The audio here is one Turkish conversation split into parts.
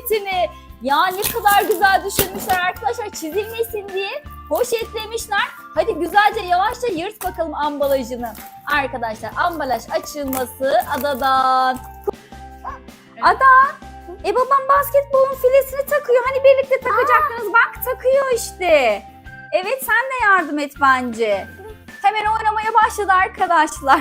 hepsini. Ya ne kadar güzel düşünmüşler arkadaşlar çizilmesin diye poşetlemişler. Hadi güzelce yavaşça yırt bakalım ambalajını. Arkadaşlar ambalaj açılması adadan. Ada, e babam basketbolun filesini takıyor. Hani birlikte takacaktınız. Bak takıyor işte. Evet sen de yardım et bence. Hemen oynamaya başladı arkadaşlar.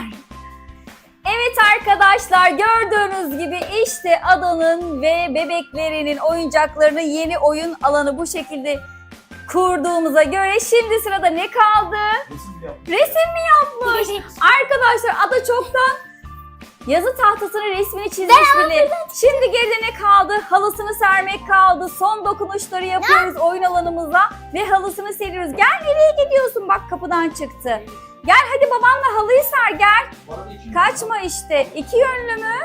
Evet arkadaşlar gördüğünüz gibi işte adanın ve bebeklerinin oyuncaklarının yeni oyun alanı bu şekilde kurduğumuza göre şimdi sırada ne kaldı? Resim mi yapmış? Arkadaşlar ada çoktan yazı tahtasının resmini çizmiş bile. Şimdi geride ne kaldı? Halısını sermek kaldı. Son dokunuşları yapıyoruz oyun alanımıza ve halısını seriyoruz. Gel nereye gidiyorsun? Bak kapıdan çıktı. Gel hadi babanla halıyı ser gel. Kaçma işte. İki yönlü mü?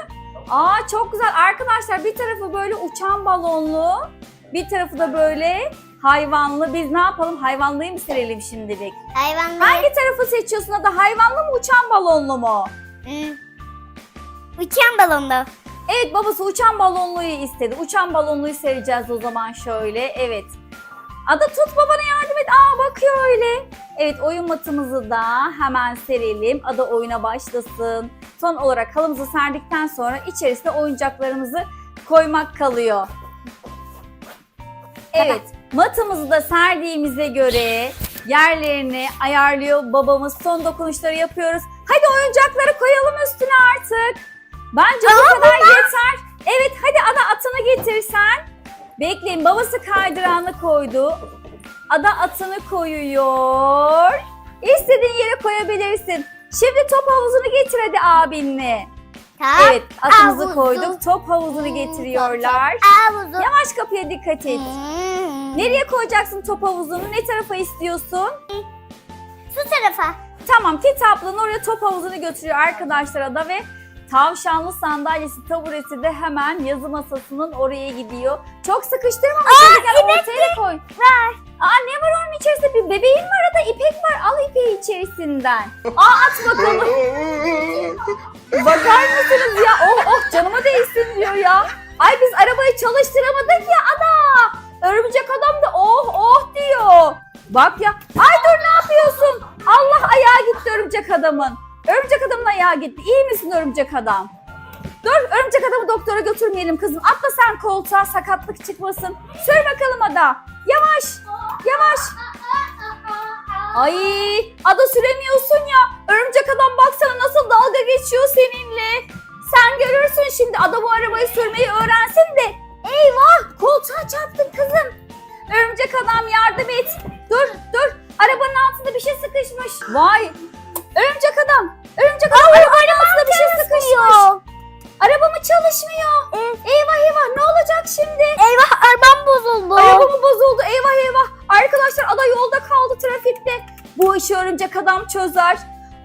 Aa çok güzel. Arkadaşlar bir tarafı böyle uçan balonlu. Bir tarafı da böyle hayvanlı. Biz ne yapalım? Hayvanlıyı mı serelim şimdilik? Hayvanlar. Hangi tarafı seçiyorsun da hayvanlı mı uçan balonlu mu? Hmm. Uçan balonda. Evet babası uçan balonluyu istedi. Uçan balonluyu sereceğiz o zaman şöyle. Evet. Ada tut babana yardım et. Aa bakıyor öyle. Evet oyun matımızı da hemen serelim. Ada oyuna başlasın. Son olarak halımızı serdikten sonra içerisine oyuncaklarımızı koymak kalıyor. Evet matımızı da serdiğimize göre yerlerini ayarlıyor babamız. Son dokunuşları yapıyoruz. Hadi oyuncakları koyalım üstüne artık. Bence bu kadar yeter. Evet hadi ada atını getirsen. Bekleyin babası kaydıranı koydu. Ada atını koyuyor. İstediğin yere koyabilirsin. Şimdi top havuzunu getir hadi abinle. Tamam. Evet atımızı Havuzu. koyduk. Top havuzunu getiriyorlar. Havuzu. Yavaş kapıya dikkat et. Hmm. Nereye koyacaksın top havuzunu? Ne tarafa istiyorsun? Şu tarafa. Tamam kitaplığın oraya top havuzunu götürüyor arkadaşlara da ve tavşanlı sandalyesi taburesi de hemen yazı masasının oraya gidiyor. Çok sıkıştırma masayı gel ortaya koy. Ver. Aa ne var onun içerisinde? Bir bebeğin var arada ipek var. Al ipeği içerisinden. Aa at bakalım. Bakar mısınız ya? Oh oh canıma değsin diyor ya. Ay biz arabayı çalıştıramadık ya ada. Örümcek adam da oh oh diyor. Bak ya. Ay dur ne yapıyorsun? Allah ayağa gitti örümcek adamın. Örümcek adamın ayağı gitti. İyi misin örümcek adam? Dur örümcek adamı doktora götürmeyelim kızım. Atla sen koltuğa sakatlık çıkmasın. Sür bakalım ada. Yavaş. Yavaş. Ay ada süremiyorsun ya. Örümcek adam baksana nasıl dalga geçiyor seninle. Sen görürsün şimdi ada bu arabayı sürmeyi öğrensin de. Eyvah koltuğa çarptın kızım. Örümcek adam yardım et. Dur dur arabanın altında bir şey sıkışmış. Vay örümcek adam. Örümcek adam arabanın altında bir şey sıkışmış. Araba mı çalışmıyor? Eyvah eyvah ne olacak şimdi? Eyvah arabam bozuldu. Arabamı bozuldu eyvah eyvah. Arkadaşlar ada yolda kaldı trafikte. Bu işi örümcek adam çözer.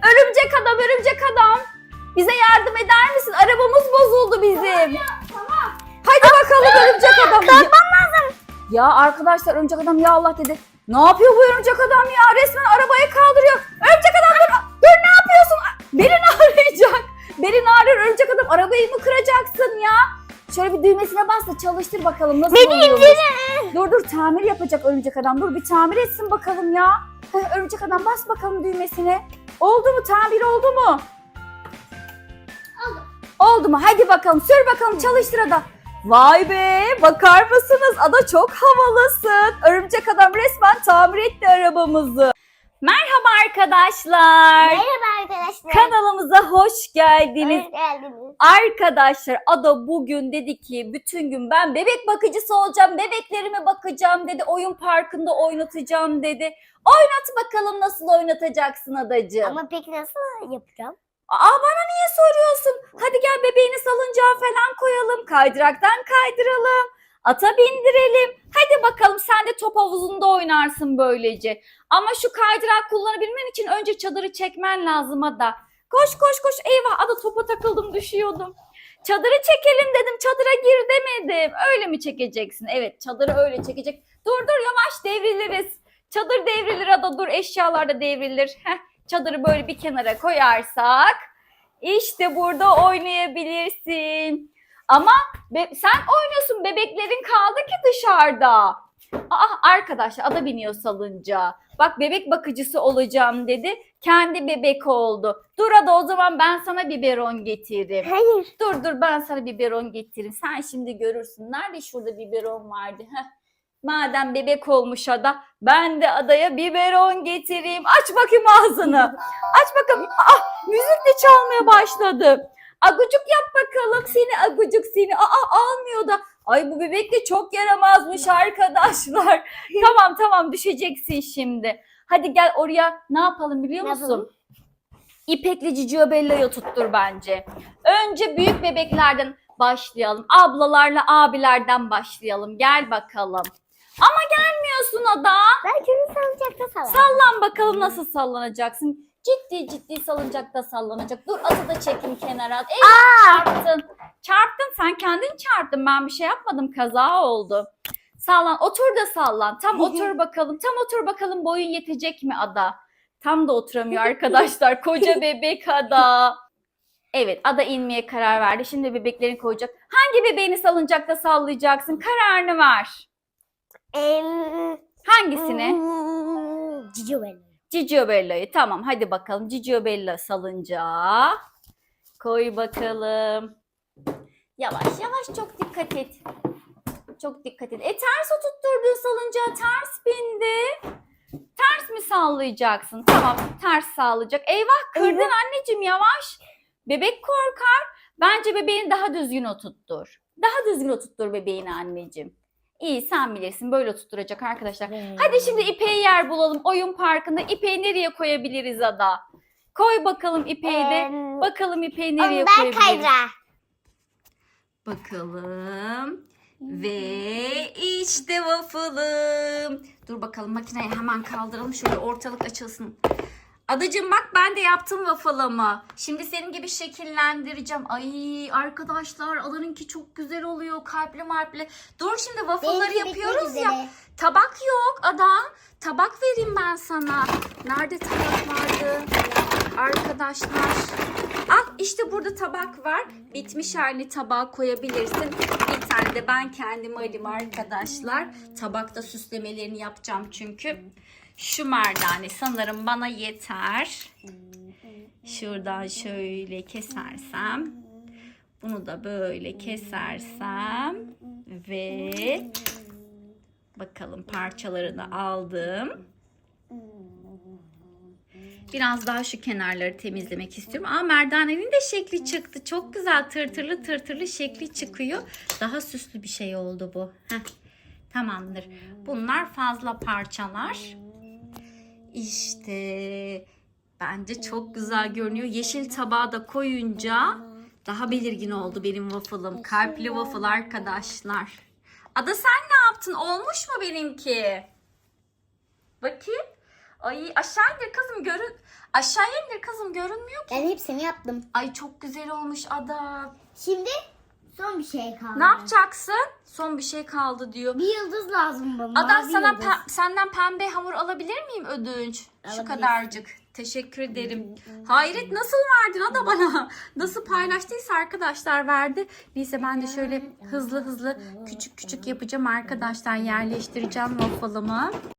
Örümcek adam örümcek adam. Bize yardım eder misin? Arabamız bozuldu bizim. Hadi bakalım örümcek adam. Kalkmam lazım. Ya arkadaşlar örümcek adam ya Allah dedi. Ne yapıyor bu örümcek adam ya? Resmen arabayı kaldırıyor. Örümcek adam dur. Dur ne yapıyorsun? Ağrıyacak. Belin ağrıyor örümcek adam. Arabayı mı kıracaksın ya? Şöyle bir düğmesine bas da çalıştır bakalım nasıl Beni oluyormuş. indirin. Dur dur tamir yapacak örümcek adam. Dur bir tamir etsin bakalım ya. Heh, örümcek adam bas bakalım düğmesine. Oldu mu tamir oldu mu? Oldu. Oldu mu? Hadi bakalım sür bakalım çalıştır ada. Vay be bakar mısınız? Ada çok havalısın. Örümcek adam resmen tamir etti arabamızı. Merhaba arkadaşlar. Merhaba arkadaşlar. Kanalımıza hoş geldiniz. Hoş geldiniz. Arkadaşlar Ada bugün dedi ki bütün gün ben bebek bakıcısı olacağım, bebeklerime bakacağım dedi, oyun parkında oynatacağım dedi. Oynat bakalım nasıl oynatacaksın adacığım. Ama peki nasıl yapacağım? Aa bana niye soruyorsun? Hadi gel bebeğini salıncağa falan koyalım, kaydıraktan kaydıralım, ata bindirelim. Hadi bakalım sen de top havuzunda oynarsın böylece. Ama şu kaydırak kullanabilmen için önce çadırı çekmen lazım Ada. Koş koş koş eyvah Ada topa takıldım düşüyordum. Çadırı çekelim dedim çadıra gir demedim. Öyle mi çekeceksin? Evet çadırı öyle çekecek. Dur dur yavaş devriliriz. Çadır devrilir Ada dur eşyalar da devrilir. Heh, çadırı böyle bir kenara koyarsak işte burada oynayabilirsin. Ama sen oynuyorsun bebeklerin kaldı ki dışarıda. Aa arkadaşlar ada biniyor salınca. Bak bebek bakıcısı olacağım dedi. Kendi bebek oldu. Dur ada o zaman ben sana biberon getireyim. Hayır. Dur dur ben sana biberon getireyim. Sen şimdi görürsün. Nerede şurada biberon vardı? Heh. Madem bebek olmuş ada ben de adaya biberon getireyim. Aç bakayım ağzını. Aç bakalım. Ah müzik de çalmaya başladı. Agucuk yap bakalım seni agucuk seni. Aa almıyor da. Ay bu bebek de çok yaramazmış arkadaşlar. tamam tamam düşeceksin şimdi. Hadi gel oraya ne yapalım biliyor musun? yapalım? İpekli Cicio Bella'yı tuttur bence. Önce büyük bebeklerden başlayalım. Ablalarla abilerden başlayalım. Gel bakalım. Ama gelmiyorsun ada. Ben kimi salıncakta salarım. Sallan bakalım nasıl sallanacaksın. Ciddi ciddi salıncakta sallanacak. Dur atı da çekin kenara. Eyvah çarptın. Çarptın sen kendin çarptın. Ben bir şey yapmadım. Kaza oldu. Sallan. Otur da sallan. Tam otur bakalım. Tam otur bakalım boyun yetecek mi ada? Tam da oturamıyor arkadaşlar. Koca bebek ada. Evet ada inmeye karar verdi. Şimdi bebeklerini koyacak. Hangi bebeğini salıncakta sallayacaksın? Kararını ver. Hangisini? Cici benim. Cicio Bella'yı. Tamam hadi bakalım. Cicio Bella salıncağa. Koy bakalım. Yavaş yavaş çok dikkat et. Çok dikkat et. E ters oturtturdun salıncağı. Ters bindi. Ters mi sallayacaksın? Tamam ters sallayacak. Eyvah kırdın Eyvah. anneciğim yavaş. Bebek korkar. Bence bebeğini daha düzgün oturttur. Daha düzgün oturttur bebeğini anneciğim. İyi sen bilirsin böyle tutturacak arkadaşlar. Hadi şimdi İpek'i yer bulalım. Oyun parkında İpek'i nereye koyabiliriz Ada? Koy bakalım İpek'i de. Em, Bakalım İpek'i nereye Önder koyabiliriz. Kayra. Bakalım. Ve işte waffle'ım. Dur bakalım makineyi hemen kaldıralım. Şöyle ortalık açılsın. Adacığım bak ben de yaptım waffle'ımı. Şimdi senin gibi şekillendireceğim. Ay arkadaşlar alanınki çok güzel oluyor. Kalpli marpli. Dur şimdi waffle'ları Benimki yapıyoruz bitmek ya. Tabak yok Ada. Tabak vereyim ben sana. Nerede tabak vardı? Arkadaşlar. Al işte burada tabak var. Bitmiş halini tabağa koyabilirsin. Bir tane de ben kendim alayım arkadaşlar. Tabakta süslemelerini yapacağım çünkü. Şu merdane sanırım bana yeter. Şuradan şöyle kesersem. Bunu da böyle kesersem. Ve Bakalım parçalarını aldım. Biraz daha şu kenarları temizlemek istiyorum. Aa merdanenin de şekli çıktı. Çok güzel tırtırlı tırtırlı şekli çıkıyor. Daha süslü bir şey oldu bu. Heh. Tamamdır. Bunlar fazla parçalar. İşte bence çok güzel görünüyor. Yeşil tabağa da koyunca daha belirgin oldu benim waffle'ım. Kalpli waffle arkadaşlar. Ada sen ne yaptın? Olmuş mu benimki? Bakayım. Ay aşağı indir kızım görün. Aşağı indir kızım görünmüyor ki. Ben hepsini yaptım. Ay çok güzel olmuş Ada. Şimdi son bir şey kaldı. Ne yapacaksın? Son bir şey kaldı diyor. Bir yıldız lazım bana. Ada mavi sana pe- senden pembe hamur alabilir miyim ödünç? Şu kadarcık. Teşekkür ederim. Hayret nasıl verdin Ada bana? Nasıl paylaştıysa arkadaşlar verdi. Neyse ben de şöyle hızlı hızlı küçük küçük yapacağım arkadaşlar. Yerleştireceğim waffle'ımı.